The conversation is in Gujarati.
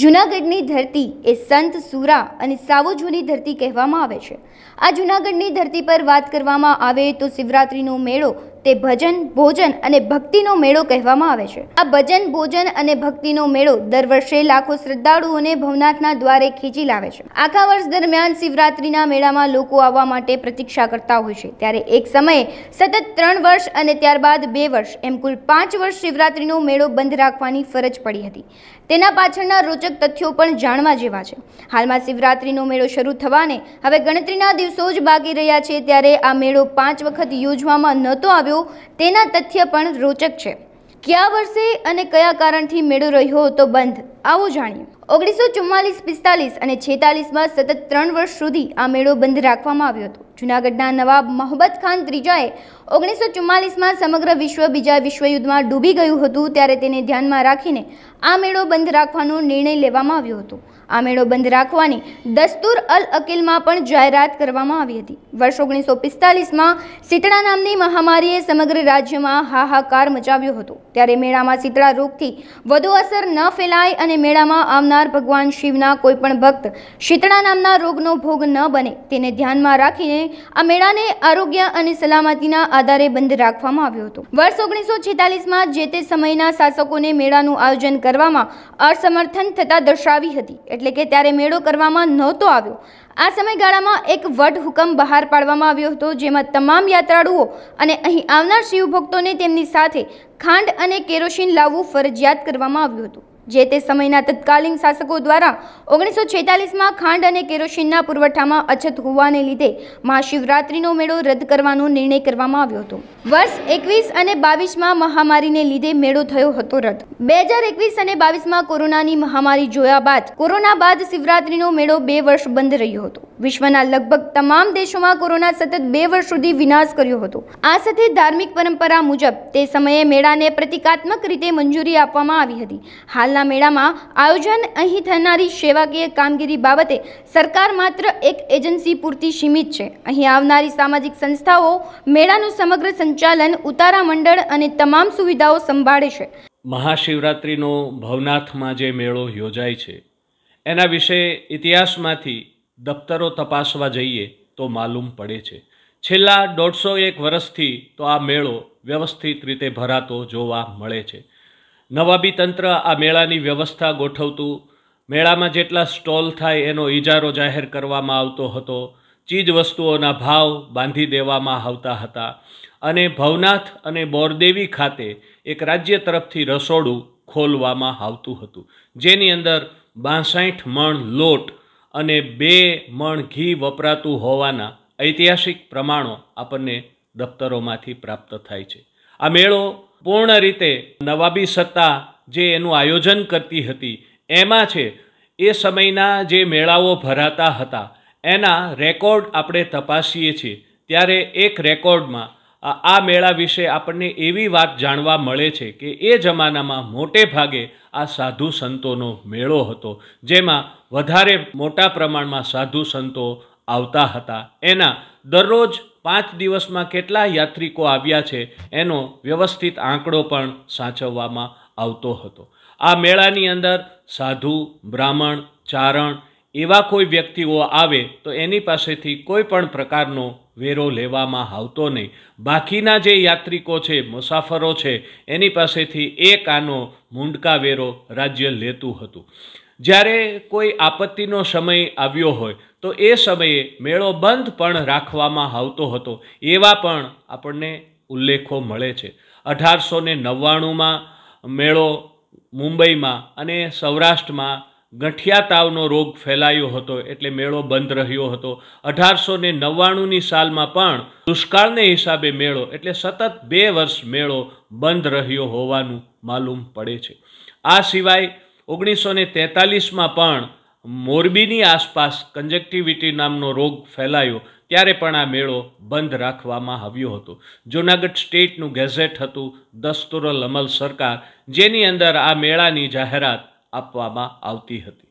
જૂનાગઢની ધરતી એ સંત સુરા અને સાવજોની ધરતી કહેવામાં આવે છે. આ જૂનાગઢની ધરતી પર વાત કરવામાં આવે તો શિવરાત્રિનો મેળો તે ભજન, ભોજન અને ભક્તિનો મેળો કહેવામાં આવે છે. આ ભજન, ભોજન અને ભક્તિનો મેળો દર વર્ષે લાખો શ્રદ્ધાળુઓને ભવનાથના દ્વારે ખેંચી લાવે છે. આખા વર્ષ દરમિયાન શિવરાત્રિના મેળામાં લોકો આવવા માટે પ્રતીક્ષા કરતા હોય છે. ત્યારે એક સમયે સતત ત્રણ વર્ષ અને ત્યારબાદ બે વર્ષ, એમ કુલ પાંચ વર્ષ શિવરાત્રિનો મેળો બંધ રાખવાની ફરજ પડી હતી. તેના પાછળના રોચક તથ્યો પણ જાણવા જેવા છે. હાલમાં શિવરાત્રિનો મેળો શરૂ થવાને હવે ગણતરીના દિવસો જ બાકી રહ્યા છે. ત્યારે આ મેળો પાંચ વખત યોજવામાં નહોતો આવ્યો તેના તથ્ય પણ રોચક છે. કયા વર્ષે અને કયા કારણથી મેળો રહ્યો હતો બંધ? આવો જાણીએ. ઓગણીસો ચુમ્માલીસ પિસ્તાલીસ અને છેતાલીસમાં સતત ત્રણ વર્ષ સુધી આ મેળો બંધ રાખવામાં આવ્યો હતો. જૂનાગઢના નવાબ મોહબ્બત ખાન ત્રીજાએ ઓગણીસો ચુમ્માલીસમાં સમગ્ર વિશ્વ બીજા વિશ્વયુદ્ધમાં ડૂબી ગયું હતું, ત્યારે તેને ધ્યાનમાં રાખીને આ મેળો બંધ રાખવાનો નિર્ણય લેવામાં આવ્યો હતો. આ મેળો બંધ રાખવાની દસ્તુર અલ અકીલમાં પણ જાહેરાત કરવામાં આવી હતી. વર્ષ ઓગણીસો પિસ્તાલીસમાં સીતળા નામની મહામારીએ સમગ્ર રાજ્યમાં હાહાકાર મચાવ્યો હતો. ત્યારે મેળામાં સીતળા રોગથી વધુ અસર ન ફેલાય અને મેળામાં આવનાર ભગવાન શિવના કોઈપણ ભક્ત શીતળા નામના રોગનો ભોગ ન બને તેને ધ્યાનમાં રાખીને આ મેળાને આરોગ્ય અને સલામતીના આધારે બંધ રાખવામાં આવ્યો હતો. વર્ષ ઓગણીસો છેતાલીસમાં જે તે સમયના શાસકોને મેળાનું આયોજન કરવામાં અસમર્થન થતા દર્શાવી હતી. એટલે કે ત્યારે મેળો કરવામાં નહોતો આવ્યો. આ સમયગાળામાં એક વટ હુકમ બહાર પાડવામાં આવ્યો હતો, જેમાં તમામ યાત્રાળુઓ અને અહીં આવનાર શિવભક્તોને તેમની સાથે ખાંડ અને કેરોસીન લાવવું ફરજિયાત કરવામાં આવ્યું હતું. જે તે સમયના તત્કાલીન શાસકો દ્વારા ઓગણીસો છેતાલીસમાં ખાંડ અને કેરોસીનના પુરવઠામાં અછત હોવાને લીધે મહાશિવરાત્રિનો મેળો રદ કરવાનો નિર્ણય કરવામાં આવ્યો હતો. વર્ષ એકવીસ અને બાવીસમાં મહામારીને લીધે મેળો થયો હતો રદ બે હજાર એકવીસ અને બાવીસમાં કોરોનાની મહામારી જોયા બાદ કોરોના બાદ શિવરાત્રીનો મેળો બે વર્ષ બંધ રહ્યો હતો. વિશ્વના લગભગ તમામ દેશોમાં કોરોના સતત બે વર્ષ સુધી વિનાશ કર્યો હતો. આ સાથે ધાર્મિક પરંપરા મુજબ તે સમયે મેળાને પ્રતિકાત્મક રીતે મંજૂરી આપવામાં આવી હતી. હાલના મેળામાં આયોજન અહીં થનારી સેવાકીય કામગીરી બાબતે સરકાર માત્ર એક એજન્સી પૂરતી સીમિત છે. અહીં આવનારી સામાજિક સંસ્થાઓ મેળાનું સમગ્ર સંચાલન ઉતારા મંડળ અને તમામ સુવિધાઓ સંભાળે છે. મહાશિવરાત્રિનો ભવનાથમાં જે મેળો યોજાય છે, એના વિશે ઇતિહાસમાંથી દફતરો તપાસવા જઈએ તો માલુમ પડે છે. છેલ્લા દોઢસો એક વર્ષથી તો આ મેળો વ્યવસ્થિત રીતે ભરાતો જોવા મળે છે. નવાબી તંત્ર આ મેળાની વ્યવસ્થા ગોઠવતું, મેળામાં જેટલા સ્ટોલ થાય એનો ઇજારો જાહેર કરવામાં આવતો હતો ચીજ વસ્તુઓના ભાવ બાંધી દેવામાં આવતા હતા. અને ભવનાથ અને બોરદેવી ખાતે એક રાજ્ય તરફથી રસોડું ખોલવામાં આવતું હતું, જેની અંદર બાસઠ મણ લોટ અને બે મણ ઘી વપરાતું હોવાના ઐતિહાસિક પ્રમાણો આપણને દફતરોમાંથી પ્રાપ્ત થાય છે. આ મેળો પૂર્ણ રીતે નવાબી સત્તા જે એનું આયોજન કરતી હતી, એમાં છે, એ સમયના જે મેળાઓ ભરાતા હતા, એના રેકોર્ડ આપણે તપાસીએ છીએ. ત્યારે એક રેકોર્ડમાં આ મેળા વિશે આપણને એવી વાત જાણવા મળે છે કે એ જમાનામાં મોટે ભાગે આ સાધુ સંતોનો મેળો હતો, જેમાં વધારે મોટા પ્રમાણમાં સાધુ સંતો આવતા હતા. એના દરરોજ પાંચ દિવસમાં કેટલા યાત્રિકો આવ્યા છે, એનો વ્યવસ્થિત આંકડો પણ સાચવવામાં આવતો હતો. આ મેળાની અંદર સાધુ, બ્રાહ્મણ, ચારણ એવા કોઈ વ્યક્તિઓ આવે તો એની પાસેથી કોઈ પણ પ્રકારનો વેરો લેવામાં આવતો નહીં. બાકીના જે યાત્રિકો છે, મુસાફરો છે, એની પાસેથી એક આનો મુંડકા વેરો રાજ્ય લેતું હતું. જ્યારે કોઈ આપત્તિનો સમય આવ્યો હોય તો એ સમયે મેળો બંધ પણ રાખવામાં આવતો હતો. એવા પણ આપણને ઉલ્લેખો મળે છે. અઢારસો ને નવ્વાણુંમાં મેળો મુંબઈમાં અને સૌરાષ્ટ્રમાં ગંઠિયા તાવનો રોગ ફેલાયો હતો એટલે મેળો બંધ રહ્યો હતો. અઢારસો ને નવ્વાણુંની સાલમાં પણ દુષ્કાળને હિસાબે મેળો એટલે સતત બે વર્ષ મેળો બંધ રહ્યો હોવાનું માલુમ પડે છે. આ સિવાય ઓગણીસો ને તેતાલીસમાં પણ મોરબીની આસપાસ કંજેક્ટિવિટી નામનો રોગ ફેલાયો ત્યારે પણ આ મેળો બંધ રાખવામાં આવ્યો હતો. જૂનાગઢ સ્ટેટનું ગેઝેટ હતું દસ્તુરલ અમલ સરકાર, જેની અંદર આ મેળાની જાહેરાત આપવામાં આવતી હતી.